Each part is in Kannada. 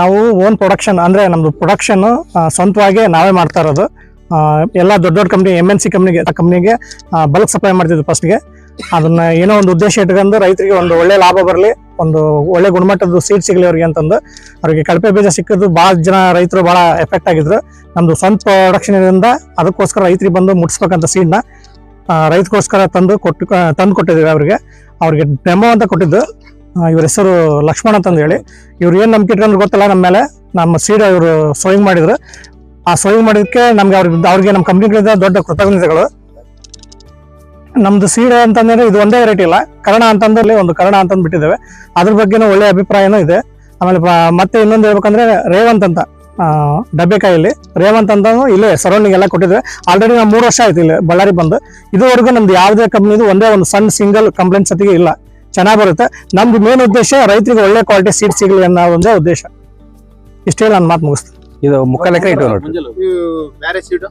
ನಾವು ಓನ್ ಪ್ರೊಡಕ್ಷನ್ ಅಂದ್ರೆ ನಮ್ಮದು ಪ್ರೊಡಕ್ಷನ್ ಸ್ವಂತವಾಗಿ ನಾವೇ ಮಾಡ್ತಾ ಇರೋದು. ಎಲ್ಲ ದೊಡ್ಡ ದೊಡ್ಡ ಕಂಪ್ನಿ ಎಂ ಎನ್ ಸಿ ಕಂಪ್ನಿಗೆ ಕಂಪ್ನಿಗೆ ಬಲ್ಕ್ ಸಪ್ಲೈ ಮಾಡ್ತಿದ್ವಿ ಫಸ್ಟ್ಗೆ ಅದನ್ನ ಏನೋ ಒಂದು ಉದ್ದೇಶ ಇಟ್ಕೊಂಡು ರೈತರಿಗೆ ಒಂದು ಒಳ್ಳೆ ಲಾಭ ಬರಲಿ, ಒಂದು ಒಳ್ಳೆ ಗುಣಮಟ್ಟದ ಸೀಟ್ ಸಿಗಲಿ ಅವ್ರಿಗೆ ಅಂತಂದು. ಅವ್ರಿಗೆ ಕಳಪೆ ಬೀಜ ಸಿಕ್ಕಿದ್ದು ಭಾಳ ಜನ ರೈತರು ಭಾಳ ಎಫೆಕ್ಟ್ ಆಗಿದ್ರು. ನಮ್ಮದು ಸ್ವಂತ ಪ್ರೊಡಕ್ಷನ್ ಇದರಿಂದ ಅದಕ್ಕೋಸ್ಕರ ರೈತರಿಗೆ ಬಂದು ಮುಟ್ಸ್ಬೇಕಂತ ಸೀಡ್ನ ರೈತಗೋಸ್ಕರ ತಂದು ಕೊಟ್ಟು ತಂದು ಕೊಟ್ಟಿದ್ದೀವಿ ಅವ್ರಿಗೆ. ಅವ್ರಿಗೆ ಡೆಮೋ ಅಂತ ಕೊಟ್ಟಿದ್ದು. ಇವ್ರ ಹೆಸರು ಲಕ್ಷ್ಮಣ್ ಅಂತಂದು ಹೇಳಿ. ಇವ್ರು ಏನು ನಂಬಿಕೆ ಇಟ್ಕೊಂಡ್ರು ಗೊತ್ತಲ್ಲ ನಮ್ಮ ಮೇಲೆ. ನಮ್ಮ ಸೀಡ್ ಇವರು ಸೋಯಿಂಗ್ ಮಾಡಿದ್ರು. ಆ ಸೋಯಿಂಗ್ ಮಾಡಿದಕ್ಕೆ ನಮ್ಗೆ ಅವ್ರಿಗೆ ಅವ್ರಿಗೆ ನಮ್ಮ ಕಂಪ್ನಿಗಳಿಂದ ದೊಡ್ಡ ಕೃತಜ್ಞತೆಗಳು. ನಮ್ದು ಸೀಡ್ ಅಂತಂದ್ರೆ ಇದು ಒಂದೇ ವೆರೈಟಿ ಇಲ್ಲ ಕರ್ಣ ಅಂತಂದಲ್ಲಿ ಒಂದು ಕರ್ಣ ಅಂತಂದು ಬಿಟ್ಟಿದ್ದೇವೆ. ಅದ್ರ ಬಗ್ಗೆನೂ ಒಳ್ಳೆ ಅಭಿಪ್ರಾಯನೂ ಇದೆ. ಆಮೇಲೆ ಮತ್ತೆ ಇನ್ನೊಂದು ಹೇಳ್ಬೇಕಂದ್ರೆ ರೇವಂತ್ ಅಂತ. ಡಬ್ಬೆಕಾಯಲ್ಲಿ ರೇವಂತ್ ಅಂತ ಇಲ್ಲೇ ಸರೌಂಡಿಂಗ್ ಎಲ್ಲ ಕೊಟ್ಟಿದ್ವಿ ಆಲ್ರೆಡಿ ನಾವು ಮೂರು ವರ್ಷ ಆಯ್ತು ಇಲ್ಲಿ ಬಳ್ಳಾರಿ ಬಂದು. ಇದುವರೆಗೂ ನಮ್ದು ಯಾವುದೇ ಕಂಪ್ನಿದು ಒಂದೇ ಒಂದು ಸಣ್ಣ ಸಿಂಗಲ್ ಕಂಪ್ಲೇಂಟ್ ಸತಿಗೆ ಇಲ್ಲ. ಚೆನ್ನಾಗಿ ಬರುತ್ತೆ. ನಮ್ದು ಮೇನ್ ಉದ್ದೇಶ ರೈತರಿಗೆ ಒಳ್ಳೆ ಕ್ವಾಲಿಟಿ ಸೀಡ್ ಸಿಗಲಿ ಅನ್ನೋ ಒಂದೇ ಉದ್ದೇಶ. ಇಷ್ಟೇ ನಾನು ಮಾತು ಮುಗಿಸ್ತೀನಿ. ಇದು ಮುಕ್ಕಾಲು ಎಕರೆ ಇಟ್ಟು ನೋಡಿ ಬೇರೆ ಸೀಡು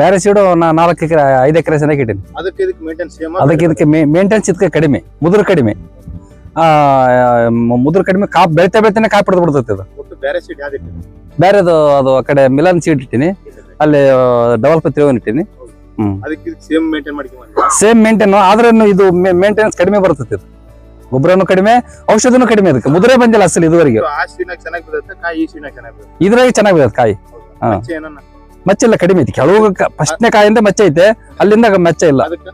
ಬೇರೆ ಸೀಡು ನಾ ನಾಲ್ಕು ಎಕರೆ ಐದು ಎಕರೆ ಚೆನ್ನಾಗಿ ಇಟ್ಟೀನಿ. ಅದಕ್ಕೆ ಇದಕ್ಕೆ ಮೇಂಟೈನ್ ಸೇಮ್ ಅದಕ್ಕೆ ಇದಕ್ಕೆ ಮೇಂಟೆನ್ಸ್ ಇದಕ್ಕೆ ಕಡಿಮೆ ಮುದುರು ಕಡಿಮೆ. ಮುದುರು ಕಡಿಮೆ ಕಾಪ್ ಬೆಳಿತಾ ಬೆಳಿತಾನೆ ಕಾಪ್ ಹಿಡಿದು ಬಿಡ್ತೈತೆ ಅದು. ಬೇರೆ ಸೀಡ್ ಯಾವ್ದು ಬೇರೆದು ಅದು ಆ ಕಡೆ ಮಿಲನ್ ಸೀಡ್ ಇಟ್ಟಿನಿ. ಅಲ್ಲಿ ಡಬಲ್ ಪತ್ರಿ ಇಟ್ಟಿನಿ. ಅದಕ್ಕೆ ಇದಕ್ಕೆ ಸೇಮ್ ಮೇಂಟೈನ್ ಮಾಡ್ಕೊಂಡ್ ಸೇಮ್ ಮೇಂಟೈನ್ ಆದ್ರೆ ಇದು ಮೇಂಟೆನೆನ್ಸ್ ಕಡಿಮೆ ಬರ್ತೈತೆ ಇದು ಗೊಬ್ಬರನು ಕಡಿಮೆ ಔಷಧನು ಕಡಿಮೆ ಅದಕ್ಕೆ. ಮುದ್ರೆ ಬಂದಿಲ್ಲ ಅಸಲು ಇದುವರೆಗೆ. ಇದ್ರಾಗ ಚೆನ್ನಾಗಿ ಬೀಳತ್ತೆ ಕಾಯಿ. ಮಚ್ಚೆಲ್ಲ ಕಡಿಮೆ ಐತಿ. ಕೆಲವು ಫಸ್ಟ್ನೇ ಕಾಯಿಂದ ಮಚ್ಚೆ ಐತೆ. ಅಲ್ಲಿಂದ ಮಚ್ಚೆ ಇಲ್ಲ. ಅದಕ್ಕೆ?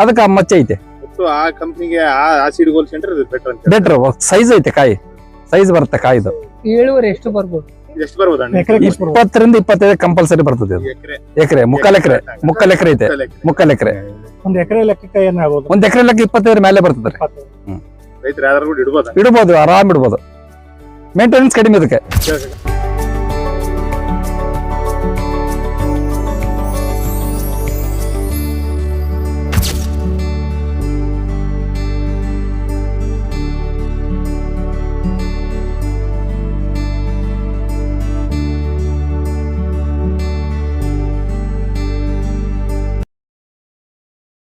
ಅದಕ್ಕೆ ಆ ಮಚ್ಚೆ ಐತೆ. ಬೆಟರ್ ಸೈಜ್ ಐತೆ ಕಾಯಿ. ಸೈಜ್ ಬರುತ್ತೆ ಕಾಯಿದು. ಏಳುವರೆ ಎಷ್ಟು ಬರ್ಬೋದು? ಇಪ್ಪತ್ತರಿಂದ ಇಪ್ಪತ್ತೈದು ಕಂಪಲ್ಸರಿ ಬರ್ತದೆ ಇದು ಎಕರೆ. ಮುಕ್ಕಾಲ್ ಎಕರೆ. ಮುಕ್ಕಾಲ್ ಎಕರೆ ಐತೆ. ಮುಕ್ಕಾಲ್ ಎಕರೆ. ಒಂದು ಎಕರೆ ಲೆಕ್ಕ ಒಂದ್ ಎಕರೆ ಲೆಕ್ಕ ಇಪ್ಪತ್ತೈದರ ಮೇಲೆ ರೈತರು ಯಾರು ಕೂಡ ಇಡಬಹುದು ಇಡ್ಬೋದು ಆರಾಮ್ ಇಡ್ಬೋದು. ಮೇಂಟೆನೆನ್ಸ್ ಕಡಿಮೆ ಕೇಳ್ರಿ.